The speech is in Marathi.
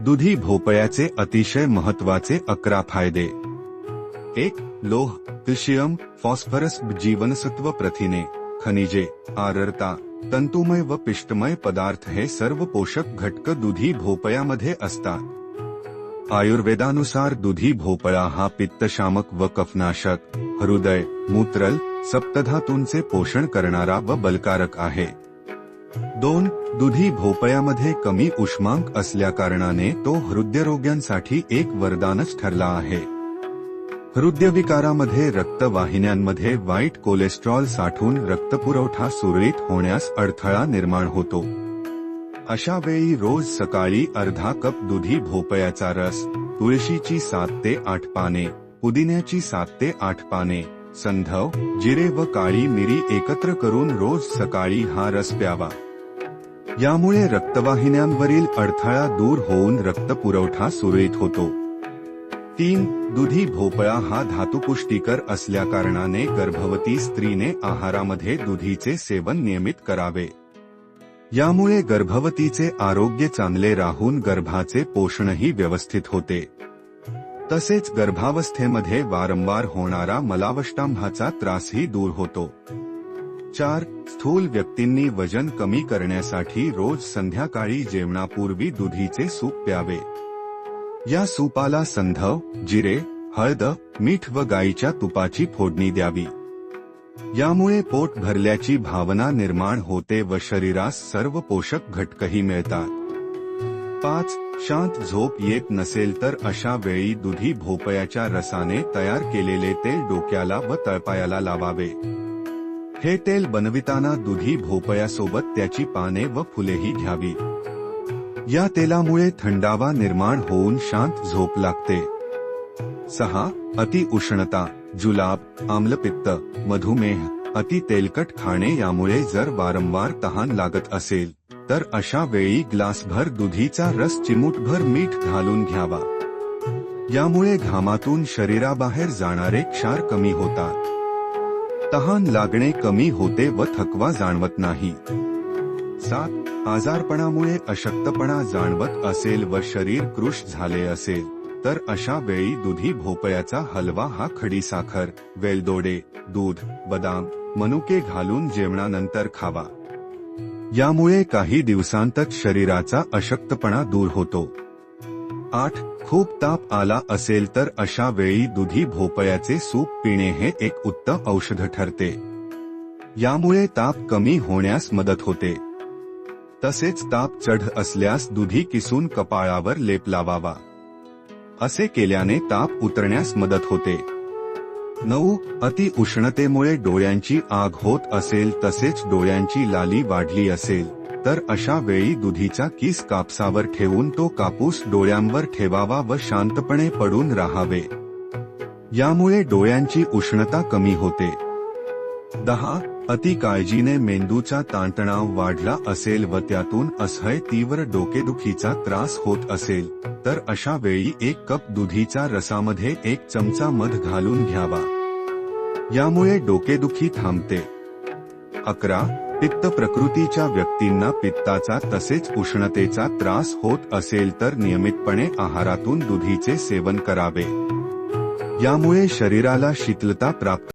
दुधी भोपळ्याचे अतिशय महत्त्वाचे अकरा फायदे. एक लोह कॅल्शियम फॉस्फरस जीवनसत्व प्रथिने खनिजे आररता तंतुमय व पिष्टमय पदार्थ हे सर्व पोषक घटक दुधी भोपळ्यामध्ये असतात. आयुर्वेदानुसार दुधी भोपळा हा पित्तशामक व कफनाशक हृदय मूत्रल सप्तधातूंचे पोषण करणारा व बलकारक आहे. दोन दुधी भोपळ्यामध्ये कमी उष्मांक असल्याकारणाने तो हृदयरोग्यांसाठी एक वरदानच ठरला आहे. हृदयविकारामध्ये रक्तवाहिन्यांमध्ये वाईट कोलेस्ट्रॉल साठून रक्तपुरवठा सुरळीत होण्यास अडथळा निर्माण होतो. अशा वेळी रोज सकाळी अर्धा कप दुधी भोपळ्याचा रस तुळशीची सात ते आठ पाने पुदिन्याची सात ते आठ पाने संधव जिरे व काळी मिरी एकत्र करून रोज सकाळी हा रस प्यावा. यामुळे रक्तवाहिन्यांवरील अडथळा दूर होऊन रक्तपुरवठा सुरळीत होतो. तीन दुधी भोपळा हा धातुपुष्टीकर असल्याकारणाने गर्भवती स्त्रीने आहारामध्ये दुधीचे सेवन नियमित करावे. यामुळे गर्भवतीचे आरोग्य चांगले राहून गर्भाचे पोषणही व्यवस्थित होते. तसेच गर्भावस्थेमध्ये वारंवार होणारा मलावष्टांभाचा त्रासही दूर होतो. चार स्थूल व्यक्तींनी वजन कमी करण्यासाठी रोज संध्याकाळी जेवणापूर्वी दुधीचे सूप प्यावे. या सूपाला संधव जिरे हळद मीठ व गाईच्या तुपाची फोडणी द्यावी. यामुळे पोट भरल्याची भावना निर्माण होते व शरीरास सर्व पोषक घटकही मिळतात. पाच शांत झोप येत नसेल तर अशा वेळी दुधी भोपळ्याच्या रसाने तयार केलेले तेल डोक्याला व तळपायाला लावावे. हे तेल बनविताना दुधी भोपळ्यासोबत त्याची पाने व फुलेही घ्यावी. या तेलामुळे थंडावा निर्माण होऊन शांत झोप लागते. सहा अति उष्णता जुलाब आम्लपित्त मधुमेह अति तेलकट खाणे यामुळे जर वारंवार तहान लागत असेल तर अशा वेळी ग्लासभर दुधीचा रस चिमूटभर मीठ घालून घ्यावा. यामुळे घामातून शरीराबाहेर जाणारे क्षार कमी होतात. तहान लागणे कमी होते व थकवा जाणवत नाही. सात आजारपणामुळे अशक्तपणा जाणवत असेल व शरीर कृश झाले असेल तर अशा वेळी दुधी भोपळ्याचा हलवा हा खडीसाखर वेलदोडे दूध बदाम मनुके घालून जेवणानंतर खावा. यामुळे काही दिवसांतच शरीराचा अशक्तपणा दूर होतो. आठ खूप ताप आला असेल तर अशा वेळी दुधी भोपळ्याचे सूप पिणे हे एक उत्तम औषध ठरते. यामुळे ताप कमी होण्यास मदत होते. तसेच ताप चढ असल्यास दुधी किसून कपाळावर लेप लावावा. असे केल्याने ताप उतरण्यास मदत होते. नऊ अति उष्णतेमुळे डोळ्यांची आग होत असेल तसेच डोळ्यांची लाली वाढली असेल. तर अशा वेळी दुधीचा किस कापसावर ठेवून तो कापूस डोळ्यांवर ठेवावा व शांतपणे पडून राहावे. यामुळे डोळ्यांची उष्णता कमी होते. दहा अति काळजीने मेंदूचा ताणतणाव वाढला असेल व त्यातून असह्य तीव्र डोकेदुखीचा त्रास होत असेल तर अशा वेळी एक कप दुधीचा रसामध्ये एक चमचा मध घालून घ्यावा. यामुळे डोकेदुखी थांबते. अकरा पित्त प्रकृतीच्या व्यक्तींना पित्ताचा तसेच उष्णतेचा त्रास होत असेल तर नियमितपणे आहारातून दुधीचे सेवन करावे. यामुळे शरीराला शीतलता प्राप्त